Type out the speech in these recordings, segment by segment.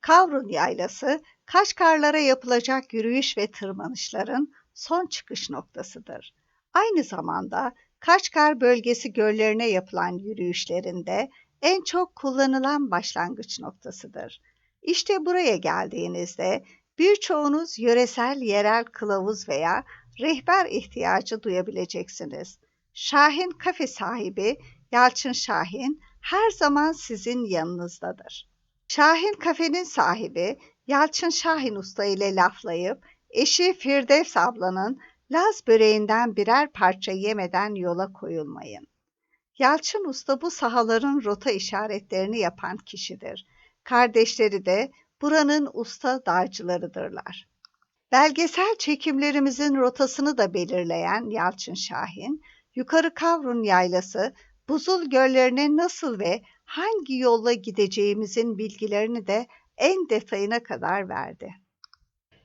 Kavrun Yaylası, Kaşgarlara yapılacak yürüyüş ve tırmanışların son çıkış noktasıdır. Aynı zamanda Kaşgar bölgesi göllerine yapılan yürüyüşlerinde en çok kullanılan başlangıç noktasıdır. İşte buraya geldiğinizde birçoğunuz yöresel yerel kılavuz veya rehber ihtiyacı duyabileceksiniz. Şahin kafe sahibi Yalçın Şahin her zaman sizin yanınızdadır. Şahin kafenin sahibi Yalçın Şahin Usta ile laflayıp eşi Firdevs ablanın Laz böreğinden birer parça yemeden yola koyulmayın. Yalçın Usta bu sahaların rota işaretlerini yapan kişidir. Kardeşleri de buranın usta dağcılarıdırlar. Belgesel çekimlerimizin rotasını da belirleyen Yalçın Şahin, Yukarı Kavrun Yaylası, buzul göllerine nasıl ve hangi yolla gideceğimizin bilgilerini de en detayına kadar verdi.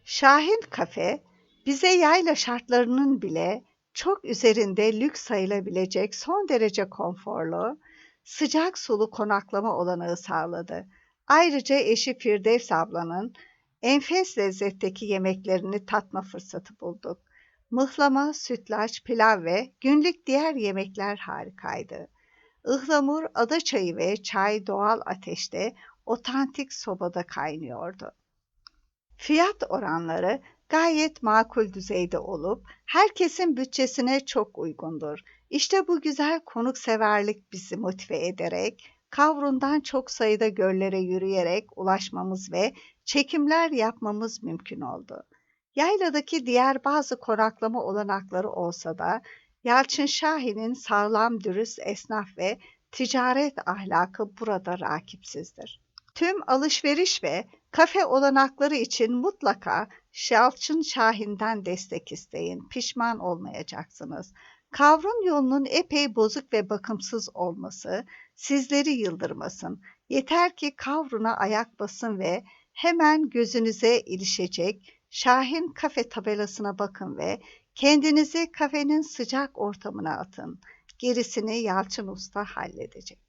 Şahin Kafe, bize yayla şartlarının bile çok üzerinde lüks sayılabilecek son derece konforlu, sıcak sulu konaklama olanağı sağladı. Ayrıca eşi Firdevs ablanın enfes lezzetteki yemeklerini tatma fırsatı bulduk. Mıhlama, sütlaç, pilav ve günlük diğer yemekler harikaydı. Ihlamur, ada çayı ve çay doğal ateşte otantik sobada kaynıyordu. Fiyat oranları gayet makul düzeyde olup herkesin bütçesine çok uygundur. İşte bu güzel konukseverlik bizi motive ederek Kavrun'dan çok sayıda göllere yürüyerek ulaşmamız ve çekimler yapmamız mümkün oldu. Yayladaki diğer bazı konaklama olanakları olsa da Yalçın Şahin'in sağlam dürüst esnaf ve ticaret ahlakı burada rakipsizdir. Tüm alışveriş ve kafe olanakları için mutlaka Yalçın Şahin'den destek isteyin. Pişman olmayacaksınız. Kavrun yolunun epey bozuk ve bakımsız olması sizleri yıldırmasın. Yeter ki kavruna ayak basın ve hemen gözünüze ilişecek Şahin kafe tabelasına bakın ve kendinizi kafenin sıcak ortamına atın. Gerisini Yalçın Usta halledecek.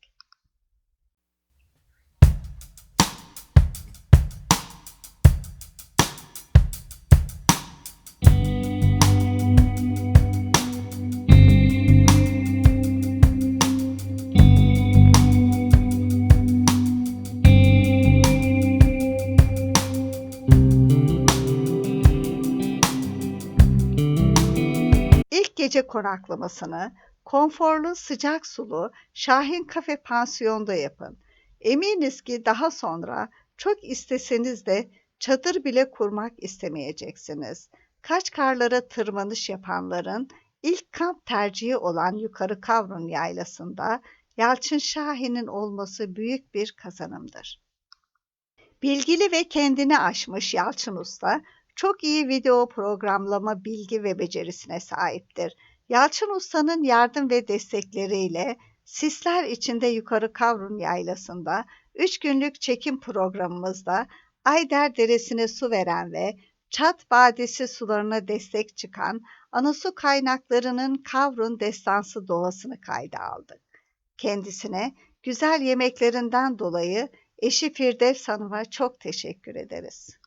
Gece konaklamasını konforlu, sıcak sulu Şahin Kafe Pansiyon'da yapın. Eminiz ki daha sonra çok isteseniz de çadır bile kurmak istemeyeceksiniz. Kaç karlara tırmanış yapanların ilk kamp tercihi olan Yukarı Kavrun Yaylası'nda Yalçın Şahin'in olması büyük bir kazanımdır. Bilgili ve kendini aşmış Yalçın Usta, çok iyi video programlama bilgi ve becerisine sahiptir. Yalçın Usta'nın yardım ve destekleriyle sisler içinde yukarı Kavrun Yaylası'nda 3 günlük çekim programımızda Ayder Deresi'ne su veren ve Çat Badisi sularına destek çıkan anasu kaynaklarının Kavrun destansı doğasını kayda aldık. Kendisine güzel yemeklerinden dolayı eşi Firdevs Hanım'a çok teşekkür ederiz.